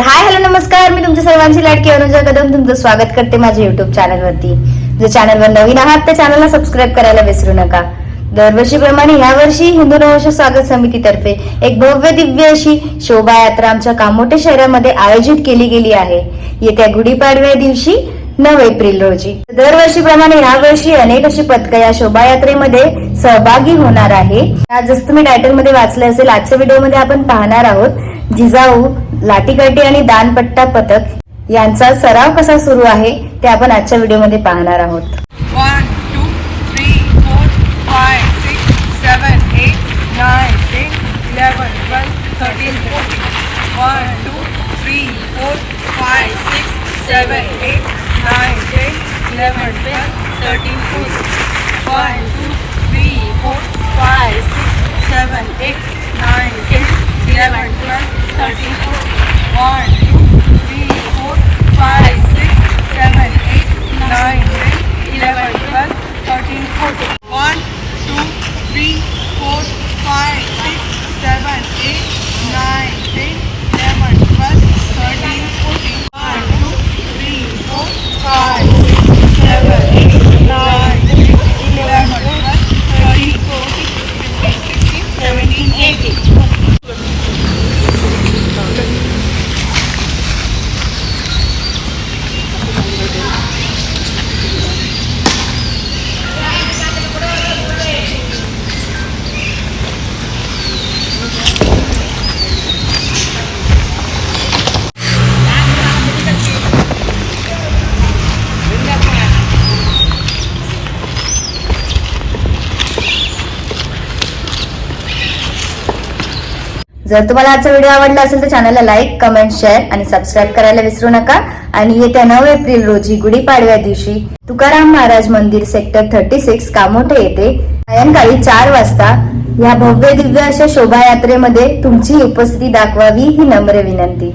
तर hi hello नमस्कार. मी तुमच्या सर्वांची लाडकी अनुजा कदम. तुमचं स्वागत करते माझ्या युट्यूब चॅनलवरती जर चॅनलवर नवीन आहात तर चॅनलला सबस्क्राईब करायला विसरू नका. दरवर्षीप्रमाणे यावर्षी हिंदू नववर्ष स्वागत समितीतर्फे एक भव्य दिव्य अशी शोभायात्रा आमच्या कामोटे शहरामध्ये आयोजित केली गेली आहे. येत्या गुढीपाडव्या दिवशी नऊ एप्रिल रोजी. दरवर्षीप्रमाणे यावर्षी अनेक अशी पथकं या शोभायात्रेमध्ये सहभागी होणार आहे. आज जसं तुम्ही टायटलमध्ये वाचलं असेल आजच्या व्हिडिओमध्ये आपण पाहणार आहोत जिजाऊ लाठीकड्डी आणि दानपट्टा पथक यांचा सराव कसा सुरू आहे ते आपण आजच्या व्हिडिओमध्ये पाहणार आहोत. One two three four five three जर तुम्हाला आजचा व्हिडिओ आवडला असेल तर चॅनलला लाईक कमेंट शेअर आणि सबस्क्राईब करायला विसरू नका. आणि येत्या नऊ एप्रिल रोजी गुढीपाडव्या दिवशी तुकाराम महाराज मंदिर सेक्टर थर्टी सिक्स कामोठे येथे सायंकाळी चार वाजता या भव्य दिव्य अशा शोभायात्रेमध्ये तुमची उपस्थिती दाखवावी ही नम्र विनंती.